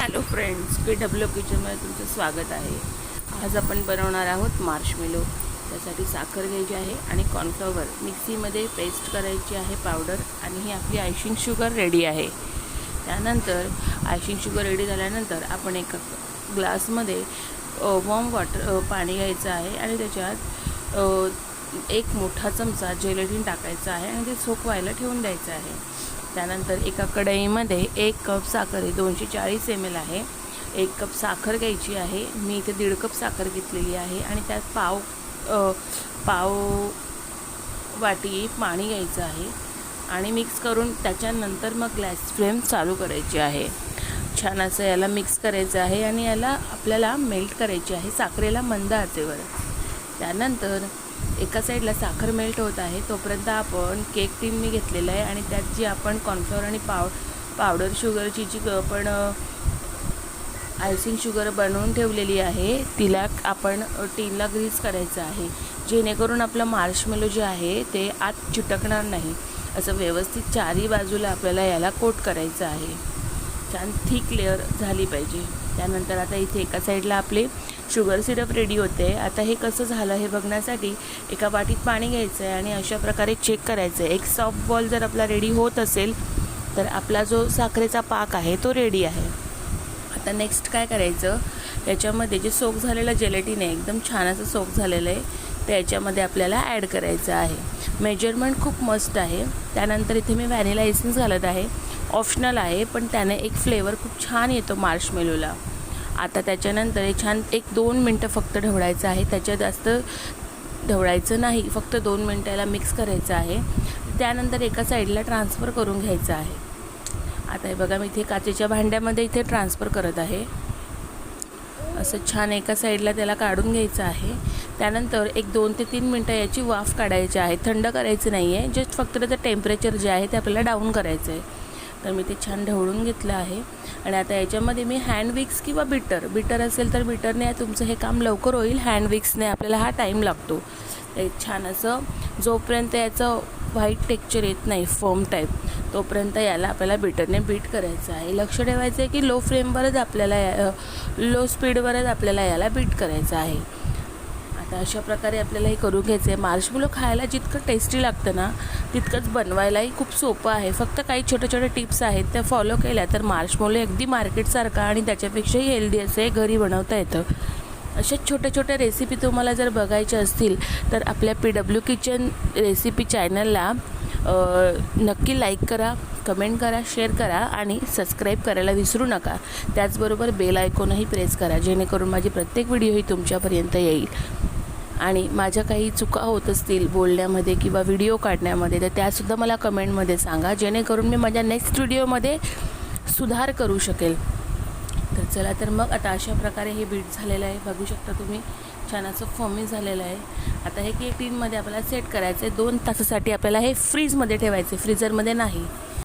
Hello friends P W किचनमध्ये तुमचं स्वागत आहे. आज आपण बनवणार आहोत मार्शमेलो त्यासाठी साखर घ्यायची आहे आणि कॉर्नफ्लॉवर मिक्सीमध्ये पेस्ट करायची आहे पावडर आणि ही आपली आयशिंग शुगर रेडी आहे. त्यानंतर आयशिंग शुगर रेडी झाल्यानंतर आपण एका ग्लासमध्ये वॉर्म वॉटर पाणी घ्यायचं आहे आणि त्याच्यात एक मोठा चमचा जेलेटिन टाकायचा आहे आणि ते सोकवायला ठेवून द्यायचं आहे. त्यानंतर एका कढईमध्ये एक कप साखर आहे दोनशे चाळीस एम एल आहे. एक कप साखर घ्यायची आहे. मी इथे दीड कप साखर घेतलेली आहे आणि त्यात पाव पाव वाटी पाणी घ्यायचं आहे आणि मिक्स करून त्याच्यानंतर मग गॅस फ्लेम चालू करायची आहे. छान असं याला मिक्स करायचं आहे आणि याला आपल्याला मेल्ट करायची आहे. साखरेला मंद आचेवर. त्यानंतर एका साईडला साखर मेल्ट होत आहे. तोपर्यंत आपण केक टीन मी घेतलेला आहे आणि त्यात जी आपण कॉर्नफ्लॉवर आणि पाव पावडर शुगरची जी आपण आयसिंग शुगर बनवून ठेवलेली आहे तिला आपण टीनला ग्रीस करायचं आहे. जेणेकरून आपलं मार्शमेलो जे आहे ते आत चिटकणार नाही. असं व्यवस्थित चारही बाजूला आपल्याला याला कोट करायचं आहे. छान थिक लेअर झाली पाहिजे. त्यानंतर आता इथे एका साईडला आपले शुगर सिरप रेडी होते. आता हे कसं झालं हे बघण्यासाठी एका वाटीत पाणी घ्यायचं आहे आणि अशा प्रकारे चेक करायचं आहे एक सॉफ्ट बॉल जर आपला रेडी होत असेल तर आपला जो साखरेचा पाक आहे तो रेडी आहे. आता नेक्स्ट काय करायचं? याच्यामध्ये जे सोक झालेलं जेलेटिन आहे एकदम छान असं सोक झालेलं आहे ते याच्यामध्ये आपल्याला ॲड करायचं आहे. मेजरमेंट खूप मस्त आहे. त्यानंतर इथे मी व्हॅनिला एसेन्स घालत आहे. ऑप्शनल आहे पण त्याने एक फ्लेवर खूप छान येतो मार्शमेलोला आता त्याच्यानंतर हे छान एक दोन मिनटं फक्त ढवळायचं आहे. त्याच्या जास्त ढवळायचं नाही फक्त दोन मिनटं याला मिक्स करायचं आहे. त्यानंतर एका साईडला ट्रान्सफर करून घ्यायचं आहे. आता हे बघा मी इथे काचेच्या भांड्यामध्ये इथे ट्रान्सफर करत आहे. असं छान एका साईडला त्याला काढून घ्यायचं आहे. त्यानंतर एक दोन ते तीन मिनटं याची वाफ काढायची आहे. थंड करायचं नाही आहे जस्ट फक्त त्याचं टेम्परेचर जे आहे ते आपल्याला डाऊन करायचं आहे तर मी ते छान ढवळून घेतलं आहे. आणि आता याच्यामध्ये मी हँड विक्स किंवा बिटर बिटर असेल तर बिटरने तुमचं हे काम लवकर होईल. हँड विक्सने आपल्याला हा टाईम लागतो. एक छान असं जोपर्यंत याचं व्हाईट टेक्चर येत नाही फॉर्म टाईप तोपर्यंत याला आपल्याला बिटरने बीट करायचं आहे. लक्ष ठेवायचं आहे की लो फ्लेमवरच आपल्याला या लो स्पीडवरच आपल्याला याला बीट करायचं आहे. तर अशा प्रकारे आपल्याला हे करून घ्यायचं आहे मार्शमेलो खायला जितकं टेस्टी लागतं ना तितकंच बनवायलाही खूप सोपं आहे. फक्त काही छोट्या छोट्या टिप्स आहेत त्या फॉलो केल्या तर मार्शमेलो अगदी मार्केटसारखा आणि त्याच्यापेक्षाही हेल्दी असं हे घरी बनवता येतं. अशाच छोट्या छोट्या रेसिपी तुम्हाला जर बघायच्या असतील तर आपल्या पी डब्ल्यू किचन रेसिपी चॅनलला नक्की लाईक करा कमेंट करा शेअर करा आणि सबस्क्राईब करायला विसरू नका. त्याचबरोबर बेल आयकॉनही प्रेस करा जेणेकरून माझी प्रत्येक व्हिडिओ ही तुमच्यापर्यंत येईल. आणि माझ्या काही चुका होत असतील बोलण्यामध्ये किंवा व्हिडिओ काढण्यामध्ये तर त्यासुद्धा मला कमेंटमध्ये सांगा. जेणेकरून मी माझ्या नेक्स्ट व्हिडिओमध्ये सुधार करू शकेल. तर चला तर मग आता अशा प्रकारे हे बीट झालेलं आहे. बघू शकता तुम्ही छान असं फॉमी झालेलं आहे. आता हे केक टीनमध्ये आपल्याला सेट करायचं आहे दोन तासासाठी आपल्याला हे फ्रीजमध्ये ठेवायचं आहे नाही.